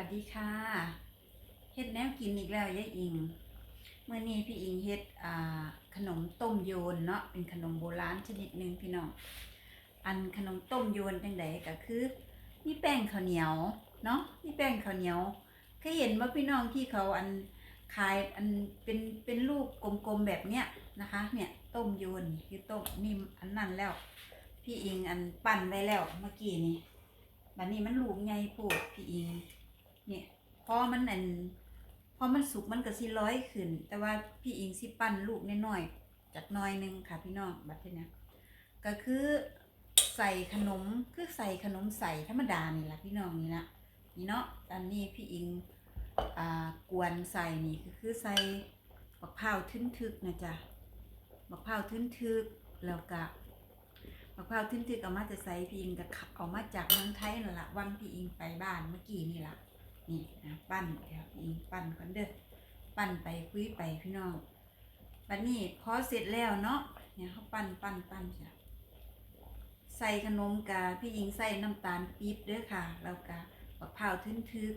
วัสดีค่ะเฮ็ดแนวกินอีกแล้วยายอิงเมื่อนี้พี่อิงเฮ็ดขนมต้มโยนเนาะเป็นขนมโบราณชนิดหนึ่งพี่น้องอันขนมต้มโยนจังไดก็คือมีแป้งข้าวเหนียวเนาะมีแป้งข้าวเหนียวเคยเห็นว่าพี่น้องที่เขาอันขายอันเป็นเป็นลูกกลมๆแบบเนี้ยนะคะ เนี่ยต้มโยนนี่คือต้มนี่อันนั้นแล้ว พี่อิงอันปั่นไว้แล้วเมื่อกี้นี่บัดนี้มันลูกใหญ่โพดพี่อิง เนี่ยพอมันอันพอมันสุกมันก็สิร้อยขึ้น แต่ว่าพี่อิงสิปั้นลูกน้อยๆจากน้อยหนึงค่ะพี่น้องบัดนี้ก็คือใส่ขนมคือใส่ขนมใส่ธรรมดานี่แหละพี่น้องนี่นะนี่เนาะอันนี้พี่อิงอ่ากวนใส่นี่ก็คือใส่บักพร้าวทึนทึกนะจ๊ะบักพร้าวทึนทึกแล้วก็บักพร้าวทึนทึกเอามาจะใส่พี่อิงก็ขับเอามาจากเมืองไทยนั่นแหละวันพี่อิงไปบ้านเมื่อกี้นี่แหละ นี่นะปั้นเดี๋ยวอีปั้นก่อนเด้อปั้นไปคุยไปพี่น้องบัดนี้พอเสร็จแล้วเนาะเนี่ยเขาปั้นปั้นปั้นจ้ะใส่ขนมกาพี่หญิงใส่น้ำตาลปี๊บเด้อค่ะแล้วก็มะพร้าวทึนทึก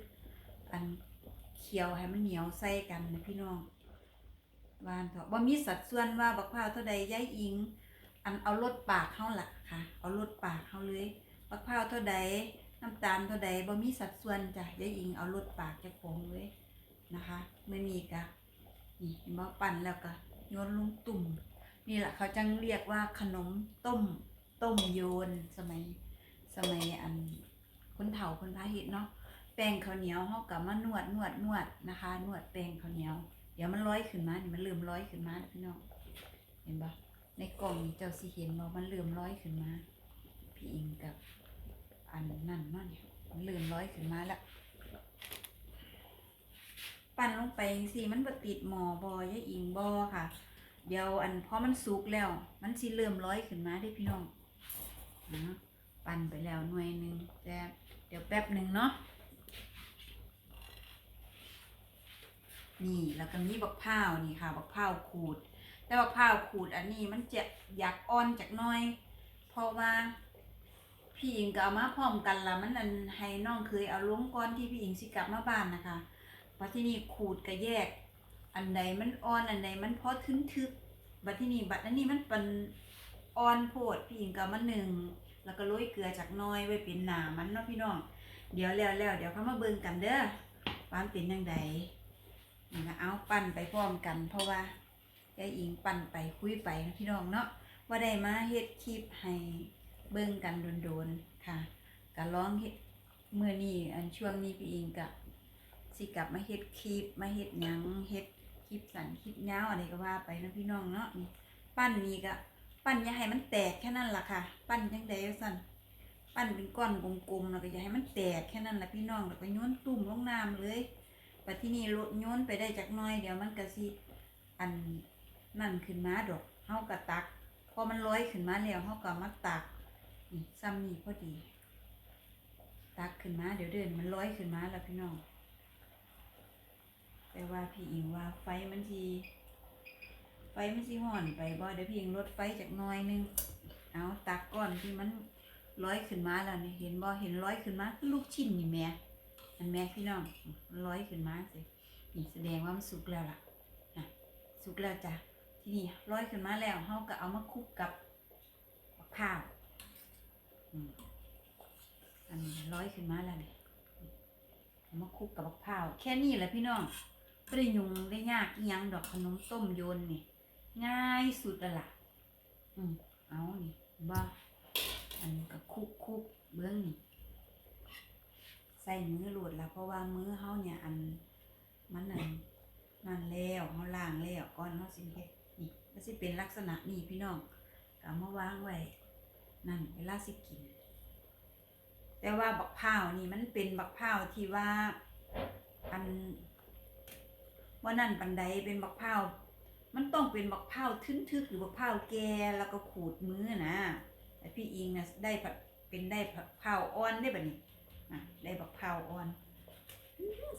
อันเคี่ยวให้มันเหนียวใส่กันนะพี่น้องวานเถอะว่ามีสัดส่วนว่าบักพร้าวเท่าใดย้ายอิง อันเอารสปากเฮาละค่ะ เอารสปากเฮาเลยบักพร้าวเท่าใด น้ำตาลเท่าใดบ่มีสัดส่วนจ้ะยายอิงเอาลดปากจะของเลยนะคะเมื่อนี้กะนี่เห็นบ่ปั่นแล้วก็โยนลงตุ่ม นี่แหละเขาจังเรียกว่าขนมต้มต้มโยนสมัยสมัยอันคนเฒ่าคนพาเฮ็ดเนาะแป้งข้าวเหนียวเฮาก็มานวดนวดนวดนะคะ นวดแป้งข้าวเหนียว เดี๋ยวมันร้อยขึ้นมานี่มันเริ่มร้อยขึ้นมาพี่น้องเห็นบ่ในกล่องนี่เจ้าสิเห็นบ่มันเริ่มร้อยขึ้นมา พี่อิงกับ อันนั่นเนาะเนี่ยมันลื่นร้อยขึ้นมาแล้วปั่นลงไปสิมันบ่ติดหมอบอยายอิงบอค่ะ เดี๋ยวอันพอมันสุกแล้ว มันสิเริ่มร้อยขึ้นมาได้พี่น้องนะปั่นไปแล้วหน่วยหนึ่งแต่เดี๋ยวแป๊บหนึ่งเนาะนี่แล้วก็มีบักพร้าวนี่ค่ะบักพร้าวขูด แต่บักพร้าวขูดอันนี้มันจะอยากอ่อนจากน้อย เพราะว่า พี่หญิงก็เอามาพร้อมกันละมันอันให้น้องเคยเอาลงก่อนที่พี่หญิงสิกลับมาบ้านนะคะบัที่นี่ขูดก็แยก อันใดมันอ่อนอันใดมันพอทึนทึกบัดที่นี่บัดอันนี้มันเป็นอ่อนโพดพี่หญิงก็มาหนึ่งแล้วก็โรยเกลือจากน้อยไว้เป็นหนามันเนาะพี่น้อง เดี๋ยวแล้วแล้วเดี๋ยวเขามาเบิ่งกันเด้อว่ามันเป็นยังไงนี่นะเอาปั่นไปพร้อมกัน เพราะว่ายายอิงปั่นไปคุยไปนะพี่น้องเนาะว่าได้มาเฮ็ดคลิปให้ เบิ่งกันโดนๆค่ะก็ร้องเฮ็ดเมื่อนี้อันช่วงนี้พี่อิงกับสิกลับมาเฮ็ดคลิปมาเฮ็ดหยังเฮ็ดคลิปสั้นคลิปยาวอะไรก็ว่าไปนะพี่น้องเนาะนี่ปั้นนี่ก็ปั้นอย่าให้มันแตกแค่นั้นล่ะค่ะ ปั้นจังไดว่าซั่นปั้นเป็นก้อนกลมๆแล้วก็อย่าให้มันแตกแค่นั้นล่ะพี่น้องแล้วก็โยนตุ่มลงน้ำเลยบัดที่นี่ลดโยนไปได้จักน่อยเดี๋ยวมันก็สิอันนั่นขึ้นมาดอกเฮาก็ตักพอมันลอยขึ้นมาแล้วเฮาก็มาตัก นี่ซ้ำนี่พอดี ตักขึ้นมา เดี๋ยวเดินมันลอยขึ้นมาแล้วพี่น้อง แต่ว่าพี่อิงว่าไฟมันทีไฟมันสิห่อนไปบ่เดี๋ยวพี่อิงลดไฟจากน้อยนึง เอาตักก่อนที่มันลอยขึ้นมาแล้วนี่เห็นบ่เห็นลอยขึ้นมาคือลูกชิ้นนี่แม่อันแม่พี่น้องมันลอยขึ้นมาสินี่แสดงว่ามันสุกแล้วล่ะนะสุกแล้วจ้ะที่นี่ลอยขึ้นมาแล้วเฮาก็เอามาคลุกกับมะพร้าว อันนี้ร้อยขึ้นมาแล้วนี่เอามาคุกกับมะพร้าวแค่นี้แหละพี่น้องไม่ได้ยุงได้ยากอิหยังดอกขนมต้มโยนนี่ง่ายสุดละล่ะ อืมเอานี่บ่อันนี้ก็คุกคุกเบื้องนี่ใส่มือหลุดละเพราะว่ามือเฮาเนี่ยอันมันนั่นนั่นแล้วเฮาล้างแล้วก่อนเฮาสิเฮ็ดนี่มันสิเป็นลักษณะนี้พี่น้องก็เอามาวางไว้ นั่นเวลาสิกิน แต่ว่าบักพร้าวนี่มันเป็นบักพร้าวที่ว่าอันว่านั่นปันใดเป็นบักพร้าวมันต้องเป็นบักพร้าวทึกๆหรือบักพร้าวแก่แล้วก็ขูดมือนะแต่พี่อิงนะได้เป็นได้บักพร้าวอ่อนได้แบบนี้อะได้บักพร้าวอ่อน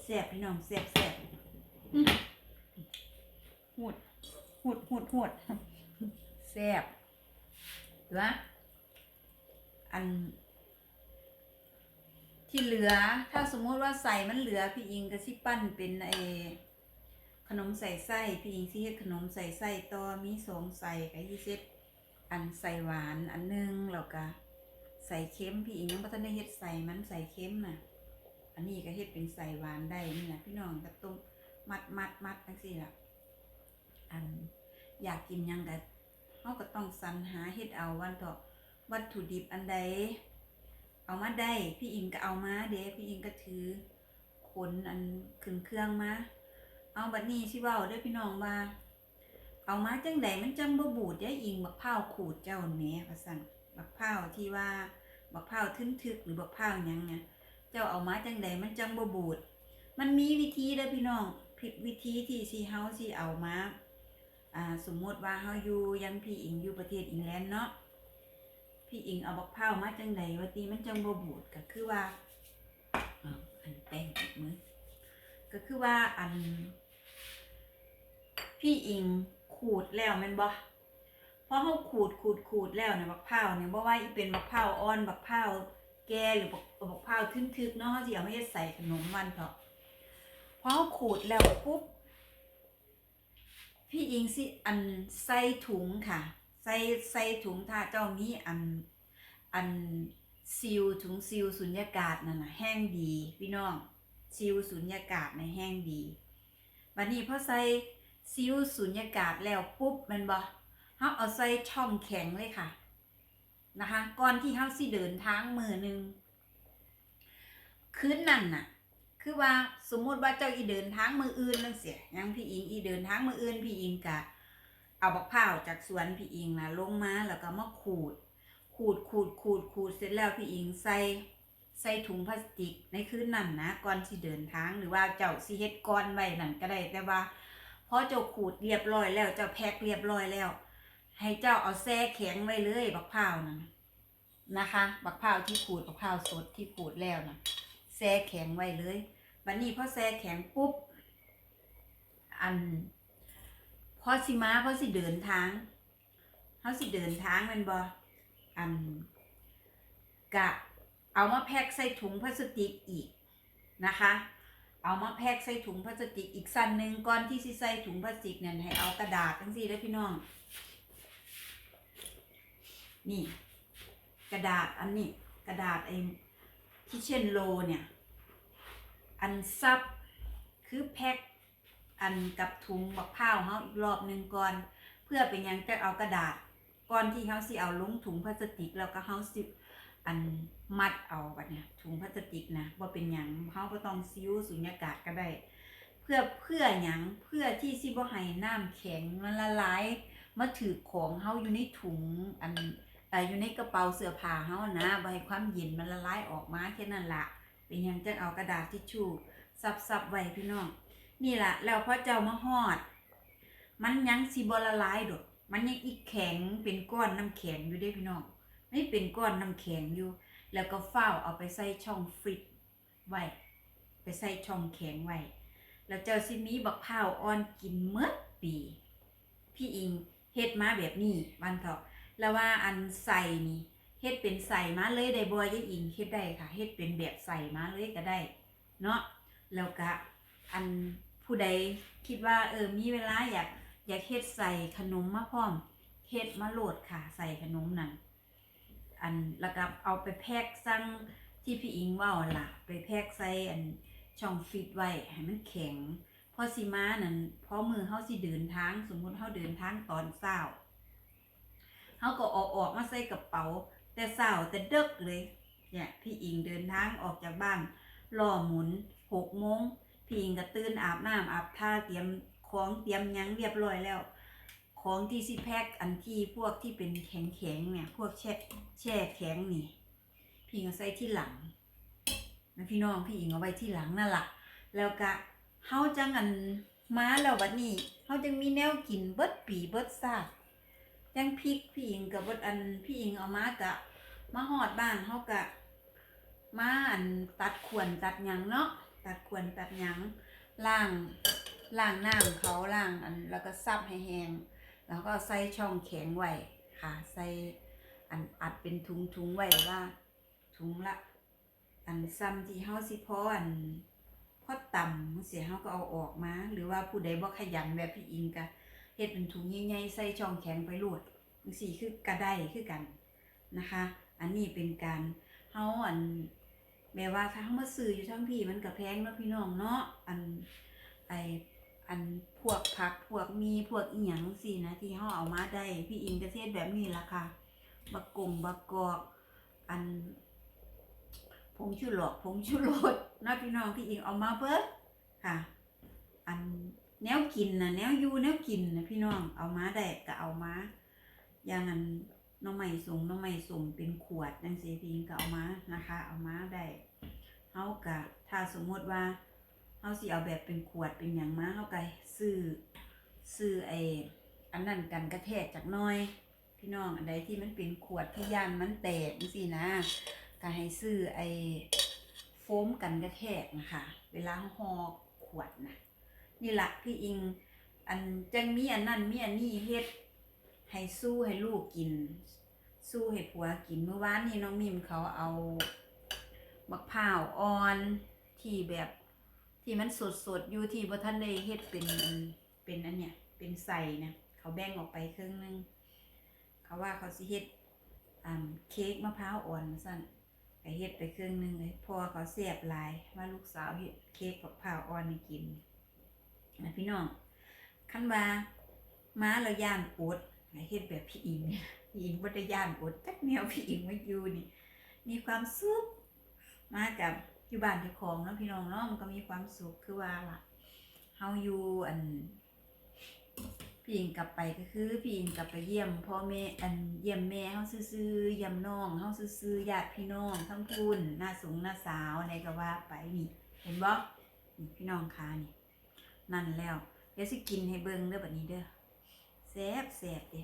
แซ่บพี่น้องแซ่บแซ่บหูดหูดหูดหูดแซ่บเหรอ อัน ที่เหลือถ้าสมมุติว่าใส่มันเหลือพี่อิงก็สิปั้นเป็นไอขนมใส่ไส้พี่อิงสิเฮ็ดขนมใส่ไส้ต่อมีสองใส่ก็สิเฮ็ดอันใส่หวานอันหนึงแล้วก็ใส่เค็มพี่อิงยังบ่ทันได้เฮ็ดใส่มันใส่เค็มน่ะ อันนี้ก็เฮ็ดเป็นใส่หวานได้นี่นะพี่น้องก็ต้มมัดมัดมัดจังซี่ล่ะอันอยากกินยังก็เฮาก็ต้องสรรหาเฮ็ดเอาวันต่อ วัตถุดิบอันใด เอามาได้ พี่อิงก็เอามาเด้พี่อิงก็ถือขนอันขึ้นเครื่องมา เอาบัดนี้สิเว้าด้อพี่น้องว่า เอามาจังใดมันจังบ่บูดยายอิงบักพร้าขูดเจ้าแหน่ว่าซั่นบักพร้าที่ว่าบักพร้าวทึกหรือบักพร้าวหยังเนี่ยเจ้าเอามาจังใดมันจังบ่บูด มันมีวิธีเด้อพี่น้องผิดวิธีที่สิเฮาสิเอามาอ่าสมมุติว่าเฮาอยู่ยังพี่อิงอยู่ประเทศอิงแลนด์เนาะ พี่อิงเอาบักพร้ามาจังใดว่าติมันจังบบูดก็คือว่าอันแป้งอีกมือก็คือว่าอัน พี่อิงขูดแล้วแม่นบ่พอเฮาขูดขูดขูดแล้วเนี่ยบักพร้าเนี่ยบ่ว่าอีเป็นบักพร้าอ่อนบักพร้าแกหรือบักบักพร้าทึกๆเนาะที่เอามาเฮ็ดใส่ขนมมันเถอะพอเราขูดแล้วปุ๊บพี่อิงสิอันใส่ถุงค่ะ ใส่ใส่ถุงถ้าเจ้ามีอันอันซีลถุงซีลสุญญากาศนั่นน่ะแห้งดีพี่น้องซีลสุญญากาศในแห้งดีบัดนี้พอใส่ซีลสุญญากาศแล้วปุ๊บมันบ่เฮาเอาใส่ช่องแข็งเลยค่ะนะคะ ก่อนที่เฮาสิเดินทางมือหนึ่งคืนนั่นน่ะ คือว่าสมมติว่าเจ้าอีเดินทางมืออื่นนั่นเสียยังพี่อิงอีเดินทางมืออื่นพี่อิงกะ เอาบักพร้าวจากสวนพี่อิงนะลงมาแล้วก็มาขูด ขูดขูดขูดขูดเสร็จแล้วพี่อิงใส่ใส่ถุงพลาสติกในคืนนั่นนะก่อนที่เดินทางหรือว่าเจ้าสิเฮ็ดก้อนไว้นั่นก็ได้แต่ว่าพอเจ้าขูดเรียบร้อยแล้วเจ้าแพ็คเรียบร้อยแล้ว ให้เจ้าเอาแช่แข็งไว้เลยบักพร้าวนั่นนะคะ บักพร้าวที่ขูดบักพร้าวสดที่ขูดแล้วนะแช่แข็งไว้เลยบัดนี้พอแช่แข็งปุ๊บอัน พอสิมาพอสิเดินทางเขาสิเดินทางมันบออันกะเอามาแพ็คใส่ถุงพลาสติกอีกนะคะ เอามาแพ็คใส่ถุงพลาสติกอีกสั้นหนึ่งก่อนที่สิใส่ถุงพลาสติกเนี่ยให้เอากระดาษทั้งสี่แล้วพี่น้อง นี่ กระดาษอันนี้กระดาษไอ้ที่เช่นโลเนี่ย อันซับคือแพ็ค อันกับถุงบักพร้าวเฮาอีกรอบหนึ่งก่อน เพื่อเป็นยังจะเอากระดาษก่อนที่เฮาสิเอาลงถุงพลาสติกแล้วก็เฮาสิอันมัดเอาบัดเนี่ยถุงพลาสติกนะว่าเป็นหยังเฮาก็ต้องซิ้วสุญญากาศก็ได้ เพื่อเพื่อหยังเพื่อที่สิบ่ให้น้ำแข็งมันละลายมาถือของเฮาอยู่ในถุงอันแต่อยู่ในกระเป๋าเสื้อผ้าเฮานะบ่ให้ความเย็นมันละลายออกมาแค่นั้นละเป็นหยังจังเอากระดาษทิชชู่ซับๆไว้พี่น้อง นี่ล่ะแล้วพอเจ้ามาฮอด มันยังสิบละลายดอกมันยังอีกแข็งเป็นก้อนน้ำแข็งอยู่เด้พี่น้องไม่เป็นก้อนน้ำแข็งอยู่ แล้วก็เฝ้าเอาไปใส่ช่องฟรีซไว้ไปใส่ช่องแข็งไว้แล้วเจ้าสิมีบักพร้าวอ่อนกินเมื่อปี พี่อิงเฮ็ดมาแบบนี้วันเถาะแล้วว่าอันใส่นี่เฮ็ดเป็นใส่มาเลยได้บ่ยายอิงเฮ็ดได้ค่ะเฮ็ดเป็นแบบใส่มาเลยก็ได้ เนาะแล้วก็อัน ผู้ใดคิดว่าเออมีเวลาอยากอยากเฮ็ดใส่ขนมมาพร้อมเฮ็ดมาโหลดค่ะ ใส่ขนมนั่นอันแล้วก็เอาไปแพ็คสั่งที่พี่อิงว่าล่ะ ไปแพ็คใส่อันช่องฟิตไว้ให้มันแข็งพอสิมานั่นพอมือเฮาสิเดินทาง สมมุติเฮาเดินทางตอนเช้าเขาก็ออกออกมาใส่กระเป๋า แต่เศร้าแต่เดึกเลยเนี่ยพี่อิงเดินทางออกจากบ้านรอหมุนหกโมง พี่อิงก็ตื่นอาบน้ำอาบท่าเตรียมของเตรียมยังเรียบร้อยแล้ว ของที่สิแพ็คอันที่พวกที่เป็นแข็งแข็งเนี่ย พวกแช่แช่แข็งนี่ พี่อิงเอาใส่ที่หลังนะพี่น้องพี่อิงเอาไว้ที่หลังนั่นแหละแล้วก็เฮาจังอันมาแล้วบัดนี้เฮาจังมีแนวกินเบิดปีเบิดซาดยังพริกพี่อิงกับเบิดอันพี่อิงเอามากะมาหอดบ้านเฮากะมาอันตัดขวนตัดหยังเนาะ ตัดขวนตัดหยังล่างล่างน้ำเขาล่างอันแล้วก็ซับให้แห้งแล้วก็ใส่ช่องแข็งไว้ค่ะ ใส่อันอัดเป็นถุงถุงไว้ว่าถุงละ อันซ้ำที่เฮาสิพออันพอต่ำจังซี่เฮาก็เอาออกมา หรือว่าผู้ใดบ่ขยันแบบพี่อิงก็เฮ็ดเป็นถุงใหญ่ๆใส่ช่องแข็งไปโลดจังซี่คือก็ได้คือกันนะคะ อันนี้เป็นการเฮาอัน แม้ว่าถ้าเฮามาซื้ออยู่ทั้งพี่มันก็แพงเนาะพี่น้องเนาะอันไออันพวกผักพวกมีพวกอีหยังสินะที่เฮาเอามาได้พี่อิงก็เฮ็ดแบบนี้ล่ะค่ะบักกงบักกอก อันผงชูรสผงชูรสนะพี่น้องพี่อิงเอามาเบิดค่ะ อันแนวกินนะแนวอยู่แนวกินนะพี่น้องเอามาได้ก็เอามาอย่างนั้น น้องใหม่ส่งน้องใหม่ส่งเป็นขวดจังซี่พี่อิงก็เอามานะคะ เอามาได้เฮากะถ้าสมมติว่าเฮาสิเอาแบบเป็นขวดเป็นหยังมาเฮาก็ซื้อซื้อไออันนั้นกันกระแทกจากน้อย พี่น้องอันใดที่มันเป็นขวดที่ย่านมันแตกจังซี่นะก็ให้ซื้อไอโฟมกันกระแทกนะคะ เวลาห่อขวดนะนี่ละพี่อิง อันจังมีอันนั้นมีอันนี้เฮ็ด ให้สู้ให้ลูกกิน สู้ให้ผัวกินเมื่อวานนี้น้องมิมเขาเอามะพร้าวอ่อนที่แบบที่มันสดๆอยู่ที่บ่ทันได้เฮ็ดเป็นเป็นอันเนี้ยเป็นใส่นะเขาแบ่งออกไปครึ่งนึงเขาว่าเขาสิเฮ็ดอ่าเค้กมะพร้าวอ่อนสั่นก็เฮ็ดไปครึ่งนึงเลยพอเขาเสียบลายว่าลูกสาวเฮ็ดเค้กมะพร้าวอ่อนให้กินนะพี่น้องคันว่าม้าแล้วย่านอด เฮ็ดแบบพี่อิงพี่อิงบ่ได้ย่านอดจักแนวพี่อิงมาอยู่นี่ มีความสุขมากับอยู่บ้านเจ้าของเนาะพี่น้องเนาะมันก็มีความสุขคือว่าล่ะเฮาอยู่อันพี่อิงกลับไปก็คือพี่อิงกลับไปเยี่ยมพ่อแม่อันเยี่ยมแม่เฮาซื่อๆเยี่ยมน้องเฮาซื่อๆญาติพี่น้องทั้งคุณหน้าสูงหน้าสาวอะไรก็ว่าไปนี่ เห็นบ่นี่พี่น้องคะนี่นั่นแล้วเดี๋ยวสิกินให้เบิ่งเด้อบัดนี้เด้อ แซ่บแซ่บเด้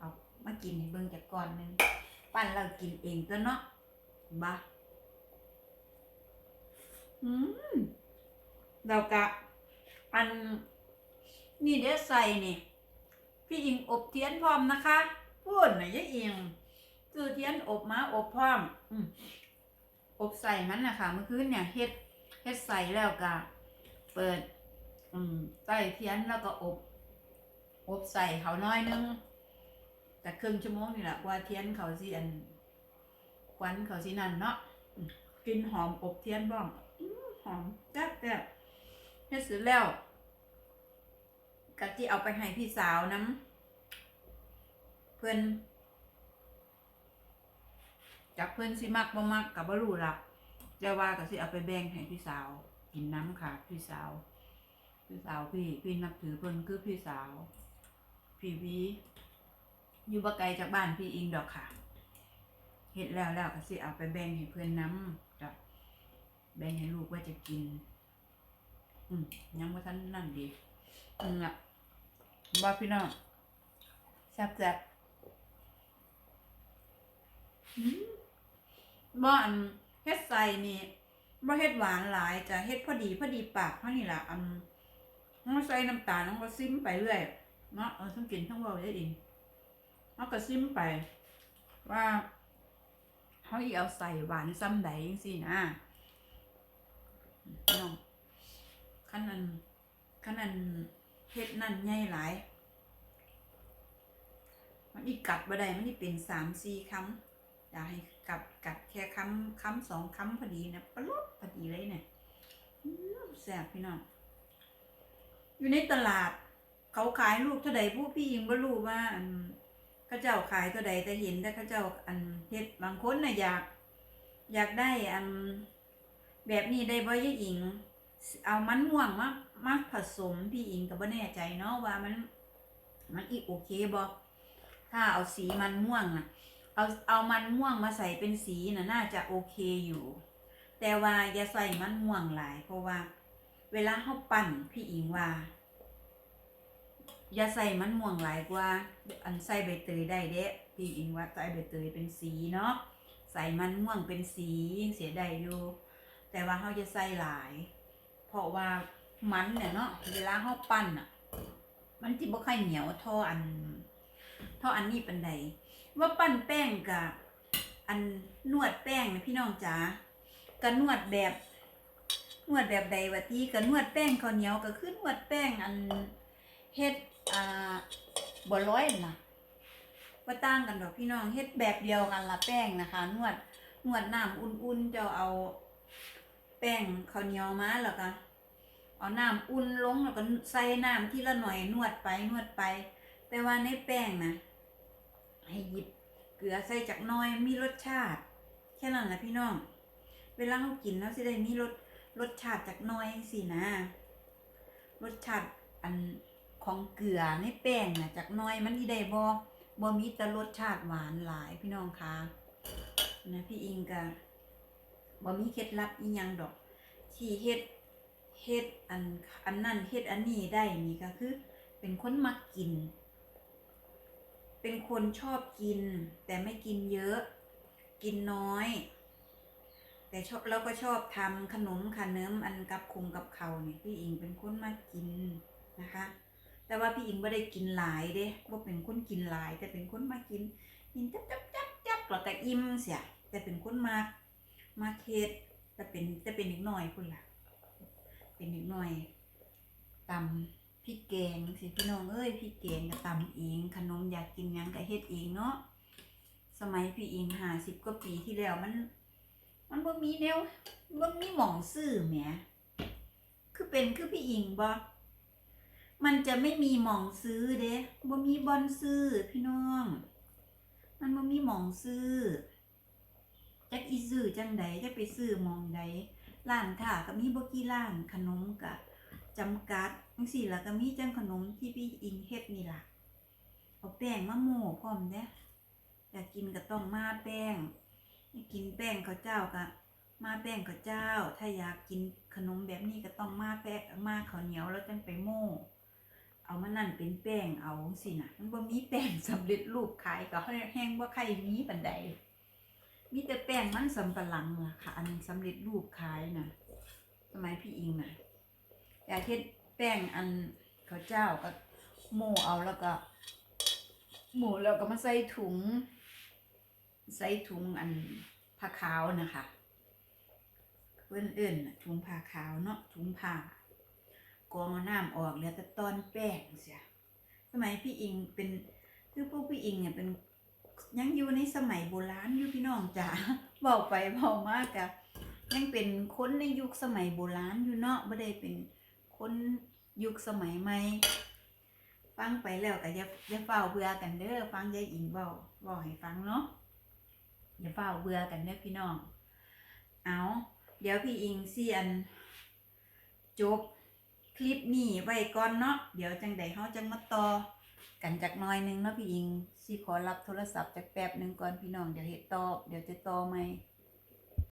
เอามากินให้เบิ่งจากก่อนหนึงปั้นเรากินเองตัวเนาะบ่อืมเรากะอันนี่เดี๋ยวใส่นี่ พี่อิงอบเทียนพร้อมนะคะพูดหน่อยยายอิงซื้อเทียนอบมาอบพร้อมอืมอบใส่มันนะคะเมื่อคืนเนี่ยเฮ็ดเฮ็ดใส่แล้วก็เปิด อืมใส่เทียนแล้วก็อบ อบใส่เขาน้อยนึงแต่ครึ่งชั่วโมงนี่แหละกว่าเทียนเขาสิอันควันเขาสินั่นเนาะกินหอมอบเทียนบ้องหอมแซ่บแซ่บเฮ็ดเสร็จแล้วกะที่เอาไปให้พี่สาวน้ำเพื่อนจากเพื่อนสิมักบ่มักกับบรู้ละแต่ว่าก็สิเอาไปแบ่งให้พี่สาว กินน้ำค่ะพี่สาว พี่สาวพี่พี่นับถือเพิ่นคือพี่สาว พี่วีอยู่บ่ไกลจากบ้านพี่อิงดอกค่ะเฮ็ดแล้วแล้วก็สิเอาไปแบ่งให้เพื่อนน้ำจ้ะแบ่งให้ลูกว่าจะกิน อืมยังบ่าทันนั่นดีอืมอะบ่พี่น้องแซ่บแซ่บบ่อันเฮ็ดใส่นี่บ่เฮ็ดหวานหลายจะเฮ็ดพอดีพอดีปากเท่านี้ล่ะอันน้องใส่น้ำตาลน้องก็ซิมไปเรื่อย เนาะเออทั้งกินทั้งว้าได้เองน้องก็ซิมไป ว่าเฮาอีเอาใส่หวานซ้ำใดจังซีนะพี่น้องคันนั้นคันนั้นเฮ็ดนั่นใหญ่หลาย มันอีกัดบ่ได้มันนี่เป็นสามสี่คำอยากให้กัดกัดแค่คำคำสองคำพอดีนะปลุดพอดีเลยเนี่ยแซ่บพี่น้องอยู่ในตลาด เขาขายลูกเท่าใดผู้พี่ยังบ่รู้ว่าอันเขาเจ้าขายเท่าใดแต่เห็นแต่เขาเจ้าอันเฮ็ดบางคนน่ะอยาก อยากได้อันแบบนี้ได้บ่ยายอิง เอามันม่วงมามาผสมพี่อิงก็บ่แน่ใจเนาะว่ามัน มันอีกโอเคบ่ถ้าเอาสีมันม่วงน่ะเอาเอามันม่วงมาใส่เป็นสีน่ะน่าจะโอเคอยู่ แต่ว่าอย่าใส่มันม่วงหลายเพราะว่า เวลาเฮาปั่นพี่อิงว่า อย่าใส่มันม่วงหลายกว่า อันใส่ใบเตยได้เด้พี่อิงว่าใส่ใบเตยเป็นสีเนาะใส่มันม่วงเป็นสียังเสียได้อยู่ แต่ว่าเฮาจะใส่หลาย เพราะว่ามันเนี่ยเนาะเวลาเฮาปั้นอะ มันสิบ่ค่อยเหนียวท่ออันท่ออันนี้ปานใดว่าปั้นแป้งกับอันนวดแป้งนะพี่น้องจ๋าก็นวดแบบนวดแบบใดวะที่ก็นวดแป้งข้าวเหนียวก็คือนวดแป้งอันเฮ็ด อ่าบ่ร้อยนั่นล่ะบ่ต่างกันดอกพี่น้องเฮ็ดแบบเดียวกันละแป้งนะคะ นวดนวดน้ำอุ่นๆจ้าเอาแป้งข้าวเหนียวมาแล้วก็เอาน้ำอุ่นลงแล้วก็ใส่น้ำทีละหน่อยนวดไปนวดไป แต่ว่าในแป้งนะให้หยิบเกลือใส่จักน้อยมีรสชาติ แค่นั้นแหละพี่น้อง เวลาเรากินเราสิได้มีรสรสชาติจักน้อยสินะ รสชาติอัน ของเกลือในแป้งนะจักน้อยมันที่ได้บ่บ่มีแต่รสชาติหวานหลายพี่น้องคะนะพี่อิงกะบ่มีเคล็ดลับอีหยังดอก ที่เฮ็ดเฮ็ดอันอันนั้นเฮ็ดอันนี้ได้นี่ก็คือ เป็นคนมักกิน เป็นคนชอบกิน แต่ไม่กินเยอะ กินน้อย แต่ชอบเราก็ชอบทำขนมขนมอันกับคุงกับเขาเนี่ยพี่อิงเป็นคนมากินนะคะ แต่ว่าพี่อิงไม่ได้กินหลายเด้ว่าเป็นคนกินหลาย แต่เป็นคนมากินกินจับจับจับจับแล้วก็อิ่มเสียแต่เป็นคนมากมาเฮ็ดแต่เป็นแต่เป็นอีกหน่อยคุณล่ะ เป็นอีกหน่อยตำพริกแกงสิพี่น้องเอ้ยพริกแกงก็ตำเองขนมอยากกินยังก็เฮ็ดเองเนาะสมัยพี่อิงห้าสิบกว่าปีที่แล้วมัน มันบ่มีแนวบ่มีหม่องซื้อแหมคือเป็นคือพี่อิงบ่ มันจะไม่มีหมองซื้อเด้บ่มีบอนซื้อพี่น้อง มันบ่มีหมองซื้อจักอีซื้อจังใดจะไปซื้อมองใดร้านค้าก็มีบ่กี่ร้านขนมก็จำกัดจังซี่ล่ะก็มีจังขนมที่พี่อิงเฮ็ดนี่ล่ะเอาแป้งมาโม่พร้อมเด้อยากกินก็ต้องมาแป้งอยากกินแป้งข้าวเจ้าก็มาแป้งข้าวเจ้า ถ้าอยากกินขนมแบบนี้ก็ต้องมาแป้งมาข้าวเหนียวแล้วจังไปโม่ เอามานั่นเป็นแป้งเอาสินะมันบ่มีแป้งสำเร็จรูปขายก็แห้งบ่ใครมีปานใดมีแต่แป้งมันสำปะหลังล่ะค่ะ อันสำเร็จรูปขายนะสมัยพี่อิงนะอยากเฮ็ดแป้งอันข้าวเจ้าก็โม่เอาแล้วก็โม่แล้วก็มาใส่ถุง ใส่ถุงอันผ้าขาวนะคะเพื่อนเอื่นถุงผ้าขาวเนาะถุงผ้า กรองน้ำออกเหลือแต่ตอนแป้งเสียสมัยพี่อิงเป็นคือพวกพี่อิงเนี่ยเป็นยังอยู่ในสมัยโบราณอยู่พี่น้องจ๋าบอกไปบอมากอะยังเป็นคนในยุคสมัยโบราณอยู่เนาะไม่ได้เป็นคนยุคสมัยใหม่ฟังไปแล้วก็อย่าอย่าเฝ้าเบื่อกันเด้อฟังยายอิงเว้าเว้าให้ฟังเนาะอย่าเฝ้าเบื่อกันเด้อพี่น้องเอาเดี๋ยวพี่อิงเสียนจบ คลิปนี้ไว้ก่อนเนาะเดี๋ยวจังใดเฮาจังมาต่อกันจากหน้อยหนึงเนาะพี่อิงสิขอรับโทรศัพท์จากแป๊บหนึงก่อนพี่น้องเดี๋ยวเฮ็ดต่อเดี๋ยวจะต่อใหม่